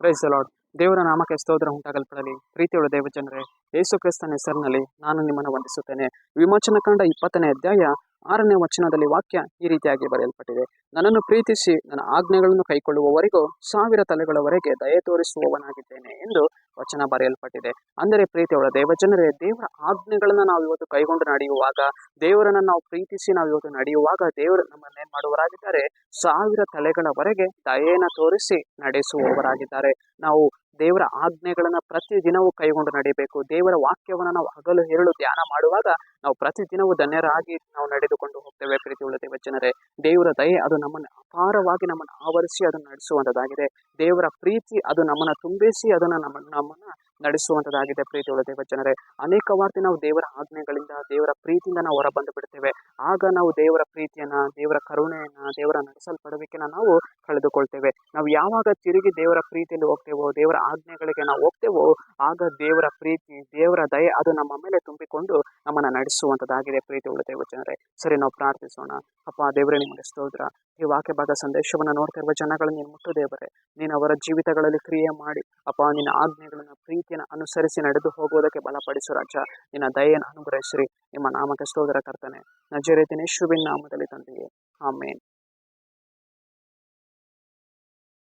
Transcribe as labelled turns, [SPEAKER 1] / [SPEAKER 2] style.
[SPEAKER 1] Price lord ದೇವರ ನಾಮಕ್ಕೆ ಸ್ತೋತ್ರ ಉಂಟಾಗಲ್ಪಡಲಿ. ಪ್ರೀತಿಯುಳ್ಳ ದೇವಜನರೇ, ಯೇಸು ಕ್ರಿಸ್ತನ ಹೆಸರಿನಲ್ಲಿ ನಾನು ನಿಮ್ಮನ್ನು ವಂದಿಸುತ್ತೇನೆ. ವಿಮೋಚನ ಕಂಡ ಇಪ್ಪತ್ತನೇ ಅಧ್ಯಾಯ ಆರನೇ ವಚನದಲ್ಲಿ ವಾಕ್ಯ ಈ ರೀತಿಯಾಗಿ ಬರೆಯಲ್ಪಟ್ಟಿದೆ. ನನ್ನನ್ನು ಪ್ರೀತಿಸಿ ನನ್ನ ಆಜ್ಞೆಗಳನ್ನು ಕೈಕೊಳ್ಳುವವರೆಗೂ ಸಾವಿರ ತಲೆಗಳವರೆಗೆ ದಯೆ ತೋರಿಸುವವನಾಗಿದ್ದೇನೆ ಎಂದು ವಚನ ಬರೆಯಲ್ಪಟ್ಟಿದೆ. ಅಂದರೆ ಪ್ರೀತಿಯುಳ್ಳ ದೇವಜನರೇ ದೇವರ ಆಜ್ಞೆಗಳನ್ನು ನಾವು ಇವತ್ತು ಕೈಗೊಂಡು ನಡೆಯುವಾಗ, ದೇವರನ್ನು ನಾವು ಪ್ರೀತಿಸಿ ನಾವು ಇವತ್ತು ನಡೆಯುವಾಗ ದೇವರು ನಮ್ಮನ್ನೇನು ಮಾಡುವವರಾಗಿದ್ದಾರೆ? ಸಾವಿರ ತಲೆಗಳವರೆಗೆ ದಯೆಯನ್ನು ತೋರಿಸಿ ನಡೆಸುವವರಾಗಿದ್ದಾರೆ. ನಾವು ದೇವರ ಆಜ್ಞೆಗಳನ್ನು ಪ್ರತಿದಿನವೂ ಕೈಗೊಂಡು ನಡಿಬೇಕು. ದೇವರ ವಾಕ್ಯವನ್ನು ನಾವು ಹಗಲು ಹೇರಳು ಧ್ಯಾನ ಮಾಡುವಾಗ ನಾವು ಪ್ರತಿದಿನವೂ ಧನ್ಯರಾಗಿ ನಾವು ನಡೆದುಕೊಂಡು ಹೋಗ್ತೇವೆ. ಪ್ರೀತಿಯುಳ್ಳ ದೇವಜನರೇ ದೇವರ ದಯೆ ಅದು ನಮ್ಮನ್ನು ಅಪಾರವಾಗಿ ನಮ್ಮನ್ನು ಆವರಿಸಿ ಅದನ್ನು ನಡೆಸುವಂಥದ್ದಾಗಿದೆ ದೇವರ ಪ್ರೀತಿ ಅದು ನಮ್ಮನ್ನು ತುಂಬಿಸಿ ಅದನ್ನು ನಮ್ಮ ನಮ್ಮನ್ನು ನಡೆಸುವಂಥದ್ದಾಗಿದೆ ಪ್ರೀತಿಯುಳ್ಳ ದೇವಜನರೇ. ಅನೇಕ ವಾರ್ತೆ ನಾವು ದೇವರ ಆಜ್ಞೆಗಳಿಂದ, ದೇವರ ಪ್ರೀತಿಯಿಂದ ನಾವು ಹೊರಬಂದು ಬಿಡ್ತೇವೆ. ಆಗ ನಾವು ದೇವರ ಪ್ರೀತಿಯನ್ನ, ದೇವರ ಕರುಣೆಯನ್ನ, ದೇವರ ನಡೆಸಲ್ಪಡುವಿಕೆನ ನಾವು ಕಳೆದುಕೊಳ್ತೇವೆ. ನಾವು ಯಾವಾಗ ತಿರುಗಿ ದೇವರ ಪ್ರೀತಿಯಲ್ಲಿ ಹೋಗ್ತೇವೋ, ದೇವರ ಆಜ್ಞೆಗಳಿಗೆ ನಾವು ಹೋಗ್ತೇವೋ, ಆಗ ದೇವರ ಪ್ರೀತಿ, ದೇವರ ದಯೆ ಅದು ನಮ್ಮ ಮೇಲೆ ತುಂಬಿಕೊಂಡು ನಮ್ಮನ್ನು ನಡೆಸುವಂಥದ್ದಾಗಿದೆ ಪ್ರೀತಿ ಉಳ್ಳ ದೇವಜನರೇ. ಸರಿ, ನಾವು ಪ್ರಾರ್ಥಿಸೋಣ. ಅಪ್ಪ, ದೇವರೇ, ನಿಮಗೆ ಸ್ತೋತ್ರ. ಈ ವಾಕ್ಯ ಭಾಗ ಸಂದೇಶವನ್ನು ನೋಡ್ತಿರುವ ಜನಗಳನ್ನ ನೀನು ಮುಟ್ಟು ದೇವರೇ ನೀನು ಅವರ ಜೀವಿತಗಳಲ್ಲಿ ಕ್ರಿಯೆ ಮಾಡಿ, ಅಪ್ಪ, ನಿನ್ನ ಆಜ್ಞೆಗಳನ್ನು ಪ್ರೀತಿಯನ್ನು ಅನುಸರಿಸಿ ನಡೆದು ಹೋಗುವುದಕ್ಕೆ ಬಲಪಡಿಸು ರಾಜ. ನಿನ್ನ ದಯೆಯನ್ನು ಅನುಗ್ರಹಿಸಿರಿ. ನಿಮ್ಮ ನಾಮಕ್ಕೆ ಸ್ತೋತ್ರ ಕರ್ತನೆ. ನಜರೇತಿನ ಶುಭಿನ್ ನಾಮದಲ್ಲಿ ತಂದೆಯೇ. ಆಮೇನ್.